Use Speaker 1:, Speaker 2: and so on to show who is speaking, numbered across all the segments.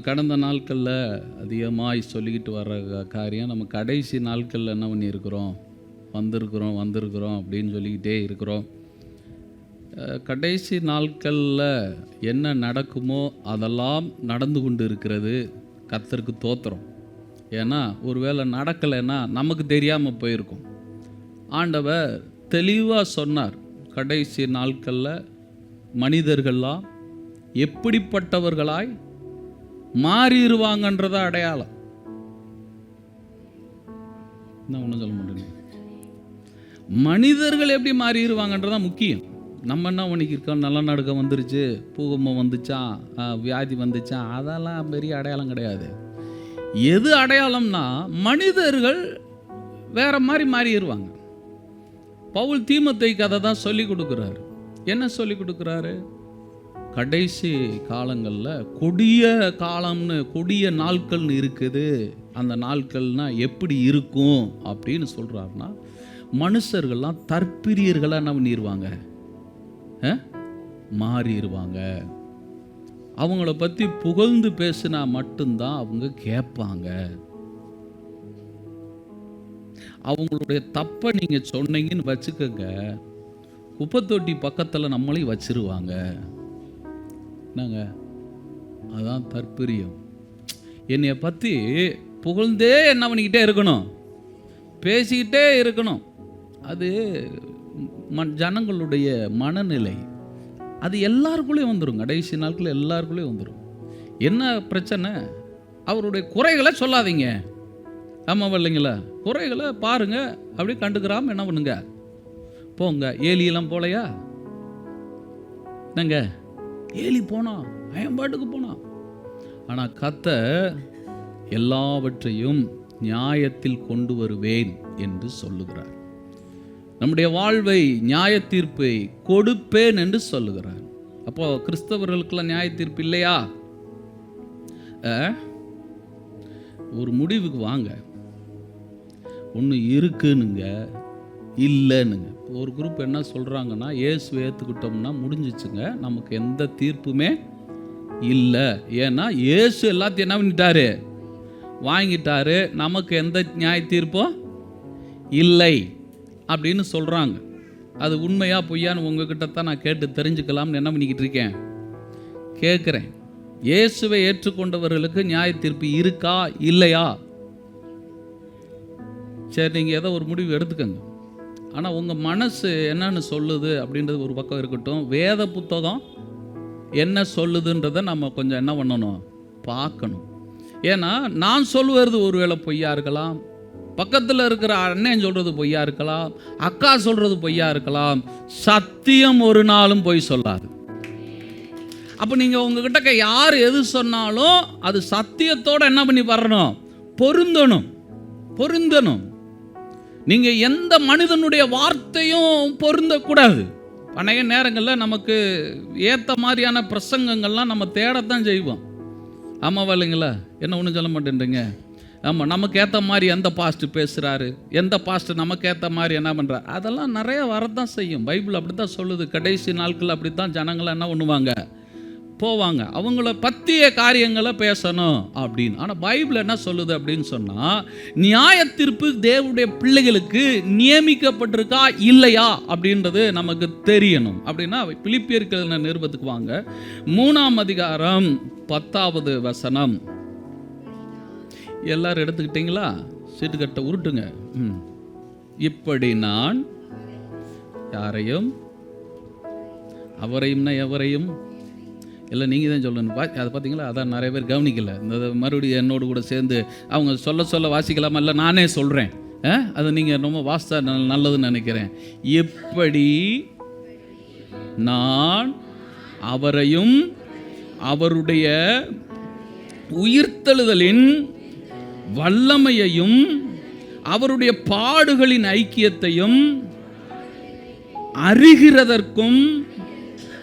Speaker 1: கடந்த நாட்களில் அதிகமாக சொல்லிக்கிட்டு வர்ற காரியம் நம்ம கடைசி நாட்களில் என்ன பண்ணியிருக்கிறோம்? வந்திருக்கிறோம் வந்திருக்கிறோம் அப்படின்னு சொல்லிக்கிட்டே இருக்கிறோம். கடைசி நாட்களில் என்ன நடக்குமோ அதெல்லாம் நடந்து கொண்டு இருக்கிறது கத்தருக்கு தோத்துறோம் ஏன்னா ஒருவேளை நடக்கலைன்னா நமக்கு தெரியாமல் போயிருக்கும். ஆண்டவர் தெளிவாக சொன்னார் கடைசி நாட்களில் மனிதர்கள்லாம் எப்படிப்பட்டவர்களாய் மாறிடுவாங்கன்றத அடையாளம். நான் ஒன்றும் சொல்ல மாட்டேன். மனிதர்கள் எப்படி மாறிடுவாங்கன்றதா முக்கியம். நம்ம என்ன பண்ணிக்கிருக்கோம் நல்ல நடுக்கம் வந்துருச்சு பூகம்பம் வந்துச்சா வியாதி வந்துச்சா அதெல்லாம் பெரிய அடையாளம் கிடையாது. எது அடையாளம்னா மனிதர்கள் வேற மாதிரி மாறிடுவாங்க. பவுல் தீமத்தை கதை தான் சொல்லி கொடுக்குறாரு. என்ன சொல்லி கொடுக்குறாரு? கடைசி காலங்களில் கொடிய காலம்னு கொடிய நாட்கள்னு இருக்குது. அந்த நாட்கள்னா எப்படி இருக்கும் அப்படின்னு சொல்கிறாருன்னா மனுஷர்கள்லாம் தற்பிரியர்களாக என்ன பண்ணிடுவாங்க மாறிடுவாங்க அவங்கள பற்றி புகழ்ந்து பேசினா மட்டும்தான் அவங்க கேட்பாங்க. அவங்களுடைய தப்பை நீங்கள் சொன்னீங்கன்னு வச்சுக்கோங்க. குப்பை தொட்டி பக்கத்தில் நம்மளையும் வச்சிருவாங்க. என்னங்க அதான் தற்பிரியம். என்னைய பற்றி புகழ்ந்தே என்ன பண்ணிக்கிட்டே இருக்கணும். பேசிக்கிட்டே இருக்கணும். அது ம- ஜனங்களுடைய மனநிலை. அது எல்லாருக்குள்ளேயும் வந்துடும் கடைசி நாட்களில் எல்லாருக்குள்ளேயும் வந்துடும் என்ன பிரச்சனை? அவருடைய குறைகளை சொல்லாதீங்க. ஆமாம் இல்லைங்களா குறைகளை பாருங்கள் அப்படியே கண்டுக்கிறாமல் என்ன பண்ணுங்க? போங்க. ஏலியெல்லாம் போலையா? என்னங்க? ஏலி போனான் அயன்பாட்டுக்கு போனான் ஆனால் கத்த எல்லாவற்றையும் நியாயத்தில் கொண்டு வருவேன் என்று சொல்லுகிறார். நம்முடைய வாழ்வை நியாய தீர்ப்பை கொடுப்பேன் என்று சொல்லுகிறார். அப்போ கிறிஸ்தவர்களுக்கெல்லாம் நியாய தீர்ப்பு இல்லையா? ஒரு முடிவுக்கு வாங்க. ஒன்று இருக்குனுங்க இல்லைன்னுங்க. இப்போ ஒரு குரூப் என்ன சொல்கிறாங்கன்னா இயேசு ஏற்றுக்கிட்டோம்னா முடிஞ்சிச்சுங்க. நமக்கு எந்த தீர்ப்புமே இல்லை. ஏன்னா இயேசு எல்லாத்தையும் என்ன பண்ணிட்டாரு? வாங்கிட்டாரு. நமக்கு எந்த நியாய தீர்ப்பும் இல்லை அப்படின்னு சொல்கிறாங்க அது உண்மையா பொய்யான்னு உங்ககிட்ட தான் நான் கேட்டு தெரிஞ்சுக்கலாம்னு என்ன பண்ணிக்கிட்டு இருக்கேன்? கேட்குறேன் இயேசுவை ஏற்றுக்கொண்டவர்களுக்கு நியாய தீர்ப்பு இருக்கா? இல்லையா? சரி நீங்கள் ஏதோ ஒரு முடிவு எடுத்துக்கங்க. ஆனால் உங்கள் மனசு என்னன்னு சொல்லுது அப்படின்றது ஒரு பக்கம் இருக்கட்டும். வேத புத்தகம் என்ன சொல்லுதுன்றதை நம்ம கொஞ்சம் என்ன பண்ணணும்? பார்க்கணும். ஏன்னா நான் சொல்லுவது ஒருவேளை பொய்யா இருக்கலாம். பக்கத்தில் இருக்கிற அண்ணன் சொல்கிறது பொய்யா இருக்கலாம். அக்கா சொல்கிறது பொய்யா இருக்கலாம். சத்தியம் ஒரு நாளும் பொய் சொல்லாது. அப்போ நீங்கள் உங்ககிட்ட யார் எது சொன்னாலும் அது சத்தியத்தோடு என்ன பண்ணி வரணும்? பொருந்தணும். பொருந்தணும். நீங்கள் எந்த மனிதனுடைய வார்த்தையும் பொருந்தக்கூடாது. அநேக நேரங்களில் நமக்கு ஏற்ற மாதிரியான பிரசங்கங்கள்லாம் நம்ம தேடத்தான் செய்வோம். ஆமாவா இல்லைங்களா என்ன ஒன்றும் சொல்ல மாட்டேன்றீங்க? ஆமாம் நமக்கு ஏற்ற மாதிரி எந்த பாஸ்ட் பேசுகிறாரு எந்த பாஸ்ட் நமக்கு ஏற்ற மாதிரி என்ன பண்ணுறாரு அதெல்லாம் நிறைய வரதான் செய்யும். பைபிள் அப்படி தான் சொல்லுது. கடைசி நாட்கள் அப்படி தான் ஜனங்களை என்ன பண்ணுவாங்க? போவாங்க. அவங்கள பற்றிய காரியங்களை பேசணும் அப்படின்னு. ஆனால் பைபிள் என்ன சொல்லுது அப்படின்னு சொன்னால் நியாய தீர்ப்பு தேவனுடைய பிள்ளைகளுக்கு நியமிக்கப்பட்டிருக்கா இல்லையா அப்படின்றது நமக்கு தெரியணும். அப்படின்னா பிலிப்பியர்கள் நிருபத்துக்கு வாங்க மூணாம் அதிகாரம் பத்தாவது வசனம். எல்லாரும் எடுத்துக்கிட்டீங்களா? சீட்டுக்கட்டை உருட்டுங்க. ம். இப்படி நான் யாரையும் அவரையும்னா எவரையும் இல்லை நீங்கள் தான் சொல்லணும். பா அதை பார்த்தீங்களா? அதான் நிறைய பேர் கவனிக்கலை. இந்த மறுபடியும் என்னோடு கூட சேர்ந்து அவங்க சொல்ல சொல்ல வாசிக்கலாமா? இல்லை நானே சொல்கிறேன் அதை நீங்கள் ரொம்ப வாஸ்தா நல்- நல்லதுன்னு நினைக்கிறேன். எப்படி நான் அவரையும் அவருடைய உயிர்த்தெழுதலின் வல்லமையையும் அவருடைய பாடுகளின் ஐக்கியத்தையும் அறிகிறதற்கும்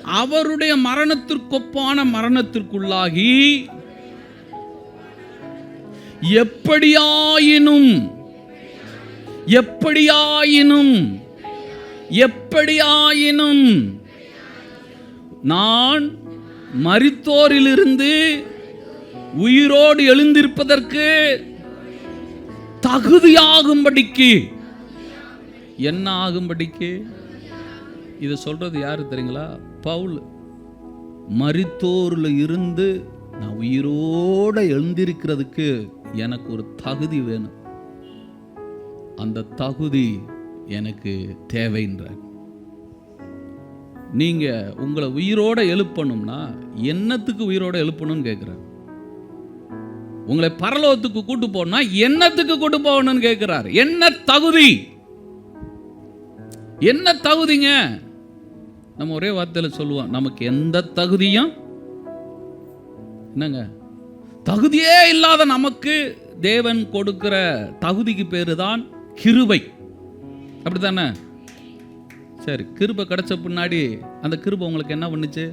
Speaker 1: அவருடைய மரணத்திற்கொப்பான மரணத்திற்குள்ளாகி எப்படியாயினும் எப்படியாயினும் எப்படியாயினும் நான் மரித்தோரிலிருந்து உயிரோடு எழுந்திருப்பதற்கு தகுதியாகும்படிக்கு என்ன ஆகும்படிக்கு இதை சொல்றது யாரு தெரியுங்களா? பவுல் மரித்தோர்ல இருந்து நான் உயிரோட எழுந்திருக்கிறதுக்கு எனக்கு ஒரு தகுதி வேணும். அந்த தகுதி எனக்கு தேவைன்ற நீங்க உங்களை உயிரோட எழுப்பணும்னா என்னத்துக்கு உயிரோட எழுப்பணும்னு கேட்குறாரு. உங்களை பரலோகத்துக்கு கூட்டு போனா என்னத்துக்கு கூட்டு போகணும்னு கேட்கிறார். என்ன தகுதி? என்ன தகுதிங்க? நம்ம ஒரே வார்த்தையில் சொல்லுவோம் நமக்கு எந்த தகுதியும் என்னங்க? தகுதியே இல்லாத நமக்கு தேவன் கொடுக்கிற தகுதிக்கு பேர் தான் கிருபை. அப்படி தானே சரி கிருபை கிடைச்ச பின்னாடி அந்த கிருபை உங்களுக்கு என்ன பண்ணுச்சு?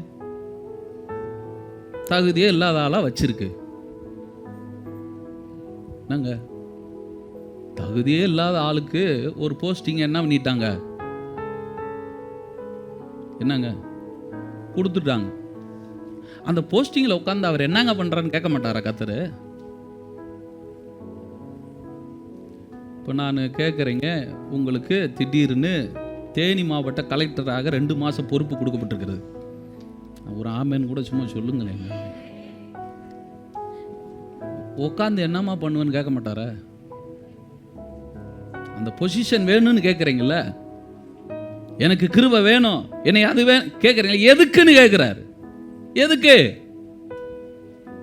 Speaker 1: தகுதியே இல்லாத ஆளாக வச்சிருக்கு. என்னங்க? தகுதியே இல்லாத ஆளுக்கு ஒரு போஸ்டிங் என்ன பண்ணிட்டாங்க? என்னங்க? கொடுத்துட்டாங்க. அந்த போஸ்டிங்கில் உட்காந்து அவர் என்னங்க பண்ணுறான்னு கேட்க மாட்டாரா கத்தரு? இப்போ நான் கேட்குறேங்க உங்களுக்கு திடீர்னு தேனி மாவட்ட கலெக்டராக ரெண்டு மாதம் பொறுப்பு கொடுக்கப்பட்டிருக்கிறது. ஒரு ஆமேன்னு கூட சும்மா சொல்லுங்களேன். உட்காந்து என்னம்மா பண்ணுவேன்னு கேட்க மாட்டாரா? அந்த பொசிஷன் வேணும்னு கேட்குறீங்களே எனக்கு கிருப வேணும். என்னை அதுவே கேட்குறீங்க எதுக்குன்னு கேட்குறாரு எதுக்கு?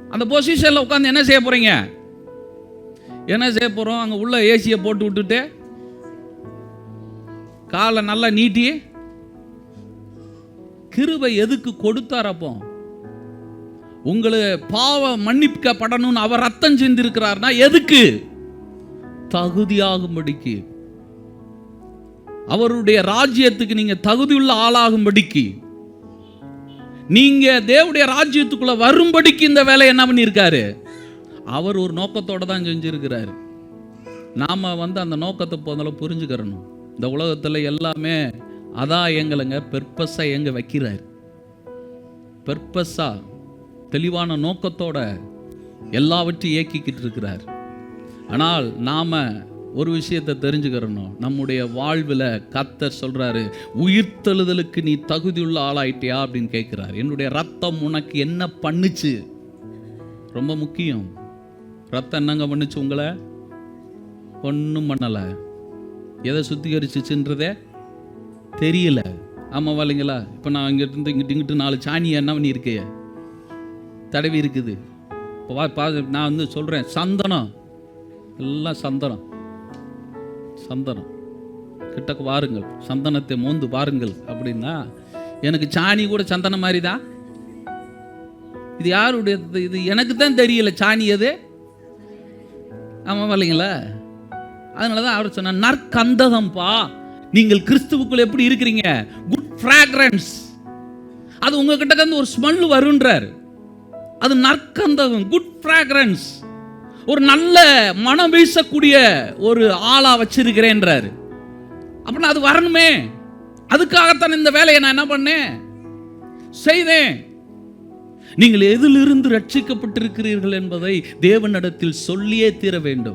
Speaker 1: அந்த பொசிஷனில் உட்காந்து என்ன செய்ய போகிறீங்க என்ன செய்ய போகிறோம் அங்கே உள்ள ஏசியை போட்டு விட்டுட்டு காலை நல்லா நீட்டி கிருபை எதுக்கு கொடுத்தார் அப்போ? உங்களை பாவ மன்னிக்கப்படணும்னு அவர் ரத்தம் செஞ்சிருக்கிறார்னா எதுக்கு? தகுதியாகும்படிக்கு. அவருடைய ராஜ்யத்துக்கு நீங்க தகுதியுள்ள ஆளாகும்படிக்கு நீங்க தேவடைய ராஜ்யத்துக்குள்ள வரும்படிக்கு இந்த வேலை என்ன பண்ணியிருக்காரு? அவர் ஒரு நோக்கத்தோட தான் செஞ்சிருக்கிறாரு. நாம் வந்து அந்த நோக்கத்தை போதாலும் புரிஞ்சுக்கிறணும். இந்த உலகத்தில் எல்லாமே அதான் எங்களைங்க பெர்பஸாக எங்க வைக்கிறார். பெர்பஸாக தெளிவான நோக்கத்தோட எல்லாவற்றையும் இயக்கிக்கிட்டு இருக்கிறார். ஆனால் நாம் ஒரு விஷயத்தை தெரிஞ்சுக்கிறணும். நம்முடைய வாழ்வில் கத்தர் சொல்கிறாரு உயிர்த்தெழுதலுக்கு நீ தகுதியுள்ள ஆளாயிட்டியா? அப்படின்னு கேட்குறாரு. என்னுடைய ரத்தம் உனக்கு என்ன பண்ணுச்சு? ரொம்ப முக்கியம். ரத்தம் என்னங்க பண்ணுச்சு உங்களை? ஒன்றும் பண்ணலை. எதை சுத்திகரிச்சுச்சுன்றதே தெரியல. ஆமாம் இல்லைங்களா இப்போ நான் இங்கிட்டு இங்கிட்டு இங்கிட்டு நாலு சாணியை என்ன பண்ணியிருக்கே? தடவி இருக்குது. இப்போ பா நான் வந்து சொல்கிறேன் சந்தனம். எல்லாம் சந்தனம். சந்தனம். கிட்டக்கு வாருங்கள் சந்தனத்தை மோந்து பாருங்கள் அப்படின்னா எனக்கு சாணி கூட சந்தனம் மாதிரி தான் இது யாருடைய இது எனக்கு தான் தெரியல சாணி எது? ஆமாம் இல்லைங்களா? அதனால தான் அவர் சொன்ன நற்கந்தகம்பா. நீங்கள் கிறிஸ்துவுக்குள்ள எப்படி இருக்கிறீங்க? குட் ஃப்ராக்ரன்ஸ் அது உங்ககிட்ட இருந்து ஒரு ஸ்மெல் வருன்றார். அது நற்கந்தகம் குட் ஃப்ராக்ரன்ஸ் ஒரு நல்ல மனம் வீசக்கூடிய ஒரு ஆளாக வச்சிருக்கிறேன்றாரு. அப்படின்னா அது வரணுமே. அதுக்காகத்தான் இந்த வேலையை நான் என்ன பண்ணேன்? செய்தேன். நீங்கள் எதிலிருந்து ரட்சிக்கப்பட்டிருக்கிறீர்கள் என்பதை தேவனிடத்தில் சொல்லியே தீர வேண்டும்.